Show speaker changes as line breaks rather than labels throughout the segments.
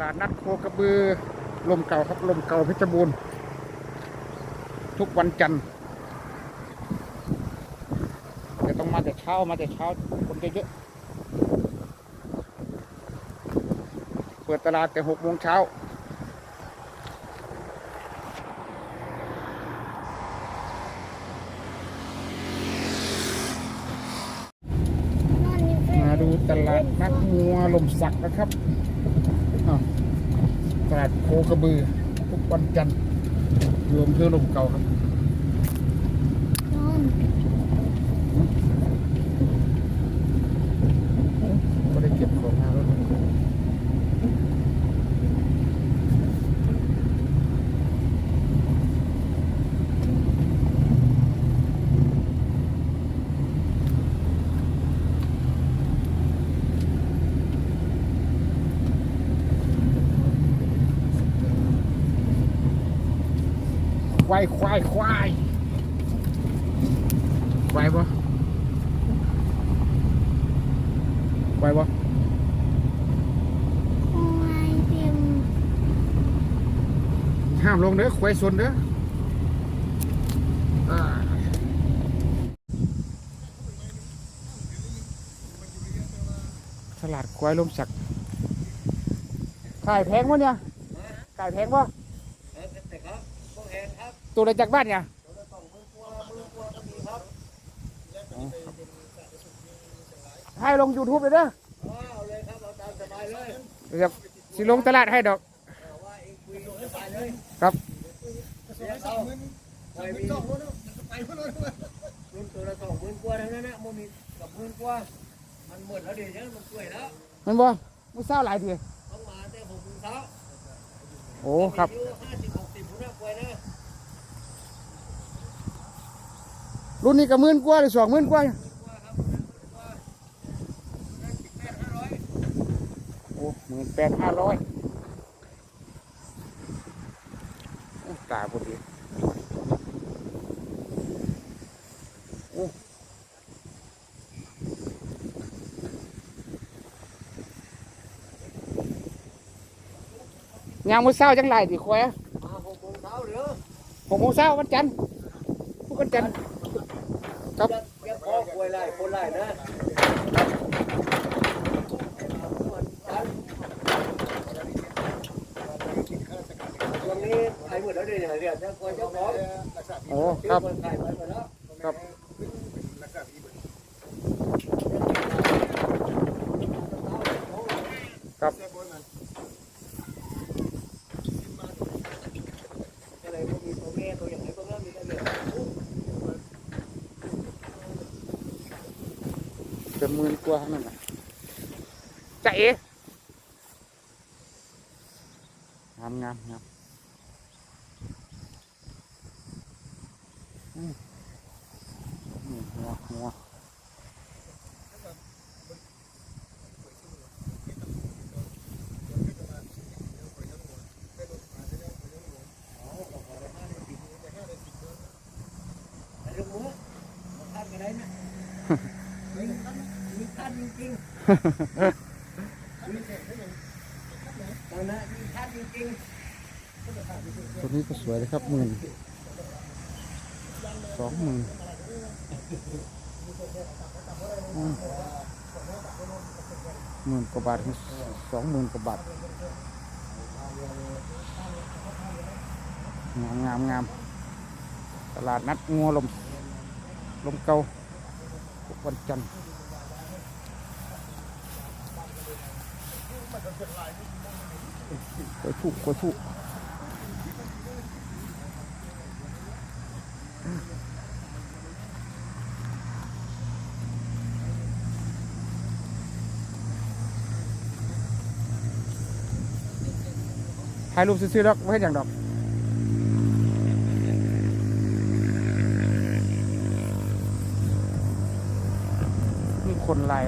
ลาดนัดโคกระบือ ลมเก่าครับลมเก่าเพชรบูรณ์ทุกวันจันทร์จะต้องมาแต่เช้ามาแต่เช้าคนเยอะๆเปิดตลาดแต่หกโมงเช้ามาดูตลาดนัดงัวลมสักนะครับ ตลาดโคกระบือทุกวันจันทร์รวมเพื่อลมเก่าครับ ก็ได้เก็บของมาแล้ว ควายควายควายควายปะควายปะห้ามลงเด้อควายสนเด้ออ่าตลาดควายลมสักขายแพงวะเนี่ยขายแพงวะ
พวกแหงครับ
ตัวอะไรจากบ้านเนี่ย
ตัวละสองหมื่นกว่าหมื่นกว่าก็มีครับ
ให้ลง YouTube เลยเด้อ
เอาเลยครับเอาตามสบายเลย
เดี๋ยวสิลงตลาดให้ดอก
ว่าเองคุยสบายเลย
ครับ
เดี๋ยวเอาไว้มีรุ่นตัวละสองหมื่นกว่าทั้งนั้นนะมันมีกับหมื่นกว่ามันหมดแล้วเดี๋ยวนี้มันช่วยแล้ว
มันบ่มือเศร้าหลายที
ต้องมาแต่หกโมงเช้า
โอ้ ครับ
ห้าสิบหกสิบพุ่นนะป่วยนะ
รุ่นนี้ก็หมื่นกว่าหรือสองหมื่นกว่า
กว่าครับกว่านั่นสิบแปดห้าร้อย
โอ้หมื่นแปดห้าร้อยตาพอดีโอ้ยามมือเศร้าจังไรดิควาย
มาหกโมงเช้าเดี๋ยว
หกโมงเช้าวันจันทร์ทุกวันจันทร์ ครับ
จะเก็บของป่วยไล่คนไล่นะช่วงนี้ขายหมดแล้วเดี๋ยเดี๋ยวจะคอยเจ้าของ
โอ้ครับ
ค
รับครับ
ก็เลยพวกมีตัวแม่ตัวอย่างไรพวกนั้นมีได้เลย
เป็นหมื่นกว่านั่นน่ะจะเอ๋งามงามงามอืมนี่หัวหัว
แต่ลูก มือคานจริงๆตอนนั้นมีคาดจริง
ตัวนี้ก็สวยเลยครับหมื่นสองหมื่นมหมื่นกว่าบาทสองหมื่นกว่าบาทงามงามงามตลาดนัดงัวลมลมเกา วันจันทร์กล้วยถูกกล้วยถูกถ่ายรูปซื้อๆดอกไม่ให้อย่างดอก คนลาย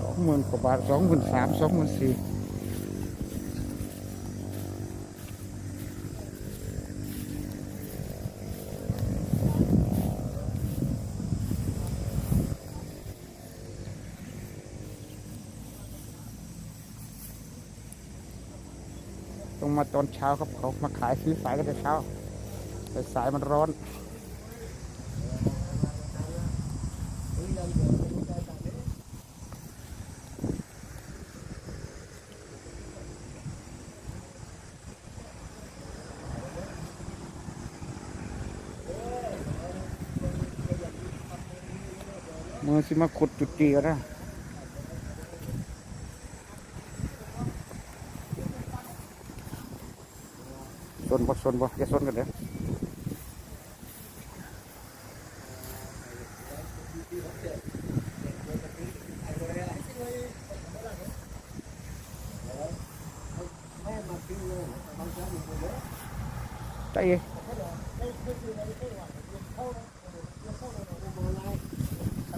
สองหมื่นกว่าบาทสองหมื่นสามสองหมื่นสี่ต้อง
มาตอนเช้าครับเขามาขายซื้อสายกันแต่เช้าแต่สายมันร้อน มือสิมาขุดจุดจีกันนะสนบ่สนบ่อย่าสนกันเด้อใจเย็น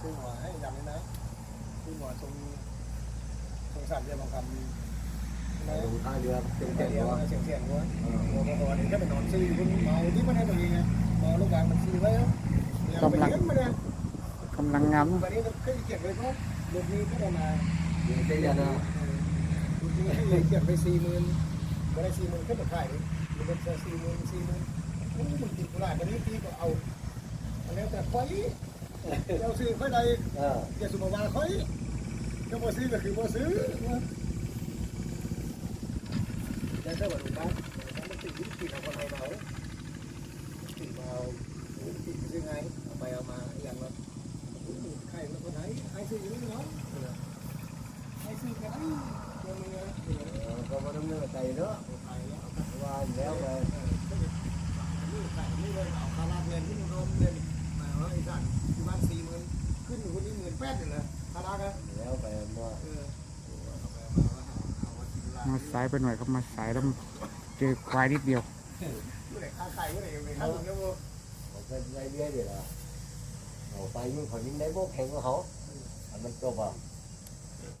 ซึ่งหัวให้ดำนี่นะซึ่งหัวทรงทรง สัตว์เรียกบางคำนะ
ลงท้ายเรือเต็ม
แต่
เต็ม
เดียว
หัว
เสียงเสียงหัวหัวหัวนี่ก็เป็นนอนซีคุณเมาที่มันให้ตัวเองไงเมาลูกกลางมันซีไว้แล้วกำลังมาเนี่ย
กำลังงาม
วันนี้เราเคยเก็บไว้เพราะลูกนี้ก็ได้มา
ยิงเสียนะ
ลูกนี้ให้เก็บไปสี่หมื่นก็ได้สี่หมื่นก็มาขายลูกเป็นสี่หมื่นสี่หมื่นมันติดกุหลาบวันนี้พี่ก็เอาแล้วแต่ค่อยเราซื้อค่อยใด
เออ
อย่าสุมาว่าค่อย ก็บ่ซื้อก็คือบ่ซื้อแต่ถ้าว่าลูกบ้านมันติดอยู่ที่ทางคนไทยเราติดมาติดซื้อไงเอาไปเอามาอย่างละใครมันคนไหนใครซื้ออยู่นี่เนาะใครซื้อกันเดี๋ยวมึงนะ
ก็มาดำเนินใจเนาะ
ไปแล้วเอา
ว่าแล้วไป
นี่ใส่นี่เลยเอาคาราเงินที่มึงรวมเงินมาว่าไอ้สั่นที่บ้านสี่หมื่นขึ้นอยู่คนนี้หมื่นแปดอยู่เลย คารากัน
แล้วไปมา
เออเอาไปมาว่าเอาวันที่ลา
มาสายไปหน่อยครับมาสายแล้วเจอควายนิดเดียว
ผู้ใดค้าขายผู้ใดไปค้าถึงเยอะ
ผมเป็นไรเบี้ยเดี๋ยวเอาไปยิ่งเขายิ่งได้โบกแข่งกับเขามันจบอะ
เ